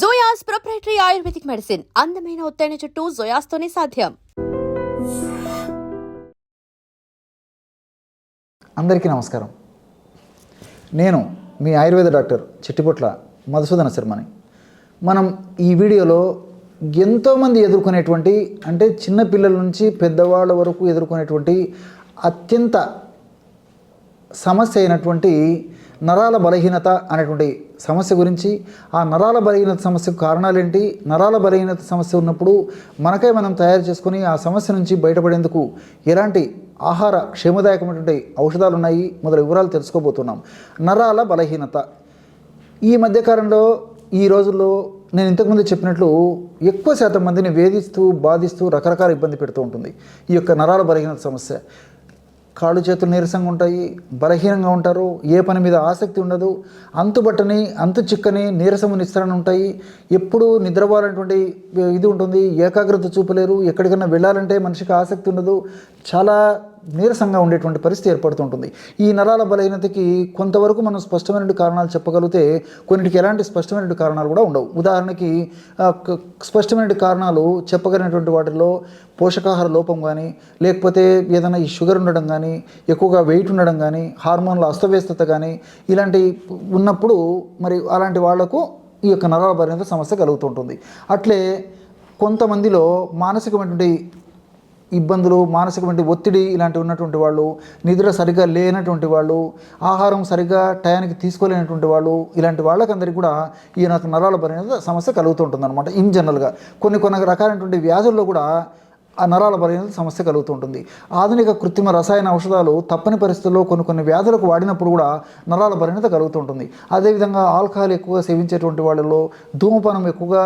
జోయాస్ proprietary ayurvedic medicine అందమైన ఒత్తైన చుట్టూ జోయాస్తోనే సాధ్యం. అందరికీ నమస్కారం. నేను మీ ఆయుర్వేద డాక్టర్ చిట్టిపొట్ల మధుసూదన శర్మని. మనం ఈ వీడియోలో ఎంతోమంది ఎదుర్కొనేటువంటి అంటే చిన్నపిల్లల నుంచి పెద్దవాళ్ళ వరకు ఎదుర్కొనేటువంటి అత్యంత సమస్య అయినటువంటి నరాల బలహీనత అనేటువంటి సమస్య గురించి ఆ నరాల బలహీనత సమస్యకు కారణాలేంటి? నరాల బలహీనత సమస్య ఉన్నప్పుడు మనకే మనం తయారు చేసుకుని ఆ సమస్య నుంచి బయటపడేందుకు ఎలాంటి ఆహార క్షేమదాయకమైనటువంటి ఔషధాలు ఉన్నాయి మొదలైన వివరాలు తెలుసుకోబోతున్నాం. నరాల బలహీనత. ఈ మధ్యకాలంలో ఈ రోజుల్లో నేను ఇంతకుముందు చెప్పినట్లు ఎక్కువ శాతం మందిని వేధిస్తూ బాధిస్తూ రకరకాల ఇబ్బంది పెడుతూ ఉంటుంది ఈ యొక్క నరాల బలహీనత సమస్య. కాళ్ళు చేతులు నీరసంగా ఉంటాయి బలహీనంగా ఉంటారు ఏ పని మీద ఆసక్తి ఉండదు అంతుబట్టని అంతు చిక్కని నీరసము నిస్సరణ ఉంటాయి. ఎప్పుడు నిద్రపోవాలనేటువంటి ఇది ఉంటుంది. ఏకాగ్రత చూపలేరు. ఎక్కడికైనా వెళ్ళాలంటే మనిషికి ఆసక్తి ఉండదు. చాలా నీరసంగా ఉండేటువంటి పరిస్థితి ఏర్పడుతుంటుంది. ఈ నరాల బలహీనతకి కొంతవరకు మనం స్పష్టమైన కారణాలు చెప్పగలిగితే కొన్నిటికి ఎలాంటి స్పష్టమైన కారణాలు కూడా ఉండవు. ఉదాహరణకి స్పష్టమైన కారణాలు చెప్పగలిగినటువంటి వాటిలో పోషకాహార లోపం కానీ లేకపోతే ఏదైనా ఈ షుగర్ ఉండడం కానీ ఎక్కువగా వెయిట్ ఉండడం కానీ హార్మోన్ల అస్తవ్యస్తత కానీ ఇలాంటి ఉన్నప్పుడు మరి అలాంటి వాళ్ళకు ఈ యొక్క నరాల బలహీనత సమస్య కలుగుతుంటుంది. అట్లే కొంతమందిలో మానసికమైనటువంటి ఇబ్బందులు మానసికమైన ఒత్తిడి ఇలాంటి ఉన్నటువంటి వాళ్ళు నిద్ర సరిగ్గా లేనటువంటి వాళ్ళు ఆహారం సరిగ్గా టయానికి తీసుకోలేనటువంటి వాళ్ళు ఇలాంటి వాళ్ళకందరికీ కూడా ఈ నాకు నరాల బలహీనత సమస్య కలుగుతుంటుంది అనమాట ఇన్ జనరల్గా కొన్ని కొన్ని రకాలైనటువంటి వ్యాధుల్లో కూడా ఆ నరాల బలహీనత సమస్య కలుగుతుంటుంది. ఆధునిక కృత్రిమ రసాయన ఔషధాలు తప్పని పరిస్థితుల్లో కొన్ని కొన్ని వ్యాధులకు వాడినప్పుడు కూడా నరాల బలహీనత కలుగుతుంటుంది. అదేవిధంగా ఆల్కహాల్ ఎక్కువగా సేవించేటువంటి వాళ్ళలో ధూమపానం ఎక్కువగా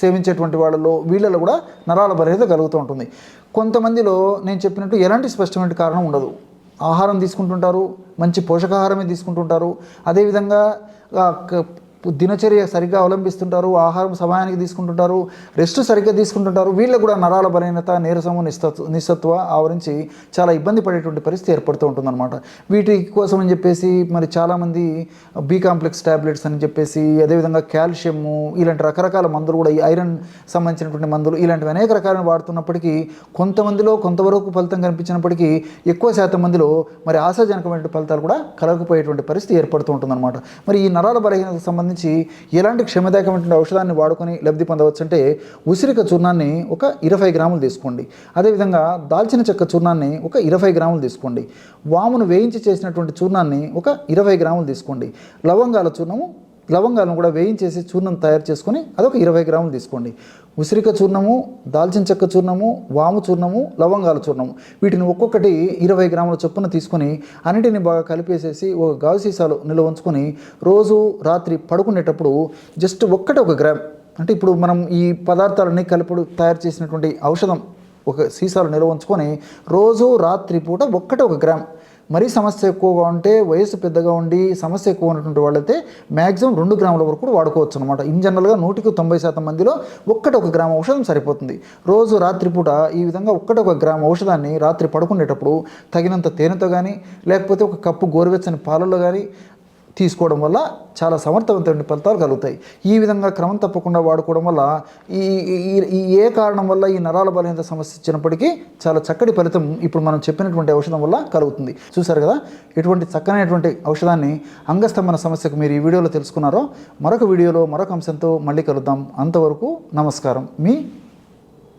సేవించేటువంటి వాళ్ళలో వీళ్ళలో కూడా నరాల బలహీనత కలుగుతూ ఉంటుంది. కొంతమందిలో నేను చెప్పినట్టు ఎలాంటి స్పష్టమైన కారణం ఉండదు. ఆహారం తీసుకుంటుంటారు మంచి పోషకాహారమే తీసుకుంటుంటారు. అదేవిధంగా దినచర్య సరిగ్గా అవలంబిస్తుంటారు ఆహారం సమయానికి తీసుకుంటుంటారు రెస్ట్ సరిగ్గా తీసుకుంటుంటారు వీళ్ళకు కూడా నరాల బలహీనత నీరసము నిస్తత్వ నిస్సత్వ ఆవరించి చాలా ఇబ్బంది పడేటువంటి పరిస్థితి ఏర్పడుతూ ఉంటుందన్నమాట. వీటి కోసం అని చెప్పేసి మరి చాలామంది బీ కాంప్లెక్స్ ట్యాబ్లెట్స్ అని చెప్పేసి అదేవిధంగా కాల్షియము ఇలాంటి రకరకాల మందులు కూడా ఈ ఐరన్ సంబంధించినటువంటి మందులు ఇలాంటివి అనేక రకాలను వాడుతున్నప్పటికీ కొంతమందిలో కొంతవరకు ఫలితం కనిపించినప్పటికీ ఎక్కువ శాతం మందిలో మరి ఆశాజనకమైన ఫలితాలు కూడా కలగకపోయేటువంటి పరిస్థితి ఏర్పడుతూ ఉంటుందన్నమాట. మరి ఈ నరాల బలహీనతకు సంబంధించి ఎలాంటి క్షమదాయకమైనటువంటి ఔషధాన్ని వాడుకొని లబ్ధి పొందవచ్చు అంటే ఉసిరిక చూర్ణాన్ని ఒక ఇరవై గ్రాములు తీసుకోండి. అదేవిధంగా దాల్చిన చెక్క చూర్ణాన్ని ఒక ఇరవై గ్రాములు తీసుకోండి. వామును వేయించి చేసినటువంటి చూర్ణాన్ని ఒక ఇరవై గ్రాములు తీసుకోండి. లవంగాల చూర్ణము లవంగాలను కూడా వేయించేసి చూర్ణం తయారు చేసుకొని అదొక ఇరవై గ్రాములు తీసుకోండి. ఉసిరిక చూర్ణము దాల్చిన చెక్క చూర్ణము వాము చూర్ణము లవంగాల చూర్ణము. వీటిని ఒక్కొక్కటి ఇరవై గ్రాముల చొప్పున తీసుకొని అన్నిటిని బాగా కలిపేసేసి ఒక గాజు సీసాలో నిల్వ ఉంచుకొని రోజు రాత్రి పడుకునేటప్పుడు జస్ట్ ఒక్కటి ఒక గ్రామ్. అంటే ఇప్పుడు మనం ఈ పదార్థాలన్నీ కలుపుడు తయారు చేసినటువంటి ఔషధం ఒక సీసాలో నిల్వ ఉంచుకొని రోజు రాత్రి పూట ఒక్కటి ఒక గ్రామ్. మరీ సమస్య ఎక్కువగా ఉంటే వయసు పెద్దగా ఉండి సమస్య ఎక్కువ ఉన్నటువంటి వాళ్ళైతే మ్యాక్సిమం రెండు గ్రాముల వరకు కూడా వాడుకోవచ్చు అనమాట ఇన్ జనరల్గా నూటికి తొంభై శాతం మందిలో ఒక్కటి ఒక గ్రామ ఔషధం సరిపోతుంది. రోజు రాత్రిపూట ఈ విధంగా ఒక్కటి ఒక గ్రామ ఔషధాన్ని రాత్రి పడుకునేటప్పుడు తగినంత తేనెతో కానీ లేకపోతే ఒక కప్పు గోరువెచ్చని పాలల్లో కానీ తీసుకోవడం వల్ల చాలా సమర్థవంతమైన ఫలితాలు కలుగుతాయి. ఈ విధంగా క్రమం తప్పకుండా వాడుకోవడం వల్ల ఈ ఈ- ఏ కారణం వల్ల ఈ నరాల బలహీనత సమస్య ఇచ్చినప్పటికీ చాలా చక్కటి ఫలితం ఇప్పుడు మనం చెప్పినటువంటి ఔషధం వల్ల కలుగుతుంది. చూసారు కదా? ఇటువంటి చక్కనైనటువంటి ఔషధాన్ని అంగస్తంభన సమస్యకు మీరు ఈ వీడియోలో తెలుసుకున్నారో మరొక వీడియోలో మరొక అంశంతో మళ్ళీ కలుద్దాం. అంతవరకు నమస్కారం. మీ